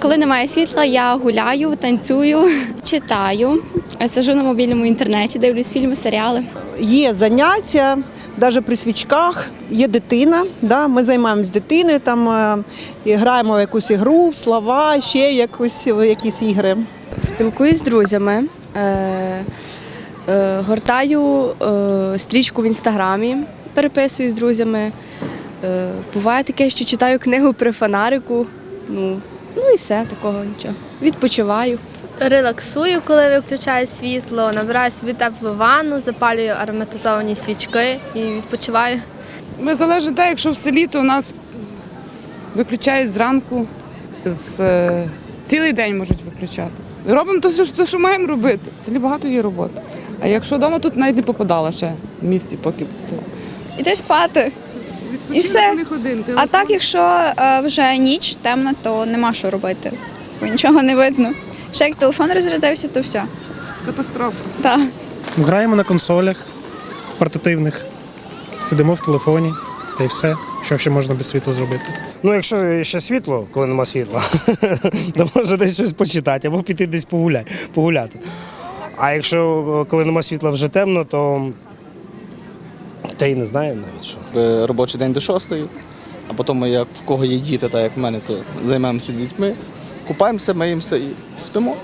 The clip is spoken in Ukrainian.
Коли немає світла, я гуляю, танцюю, читаю, сижу на мобільному інтернеті, дивлюсь фільми, серіали. Є заняття, навіть при свічках, є дитина. Да? Ми займаємось дитиною, там е, і граємо в якусь ігру, в слова, ще якусь, в якісь ігри. Спілкуюсь з друзями, е, е, гортаю е, стрічку в інстаграмі, переписуюсь з друзями. Е, буває таке, що читаю книгу при фонарику. Ну, ну і все, такого нічого. Відпочиваю. Релаксую, коли виключаю світло, набираю собі теплу ванну, запалюю ароматизовані свічки і відпочиваю. Ми залежить так, якщо в селі, то у нас виключають зранку, з, е, цілий день можуть виключати. Робимо те, що, що маємо робити. В селі багато є роботи. А якщо вдома, тут навіть не попадала ще в місті, поки це. Іди спати. Відпочинок все. у них один, А так, якщо е, вже ніч темно, то нема що робити, бо нічого не видно. Ще як телефон розрядився, то все. катастрофа. Так. Граємо на консолях портативних, сидимо в телефоні, та й все, що ще можна без світла зробити. Ну, якщо ще світло, коли нема світла, то можна десь щось почитати або піти десь погуляти. погуляти. А якщо е, коли нема світла вже темно, то та й не знаю навіть що. Е, робочий день до шостої, а потім, як в кого є діти, так як в мене, то займаємося дітьми, купаємося, миємося і спимо.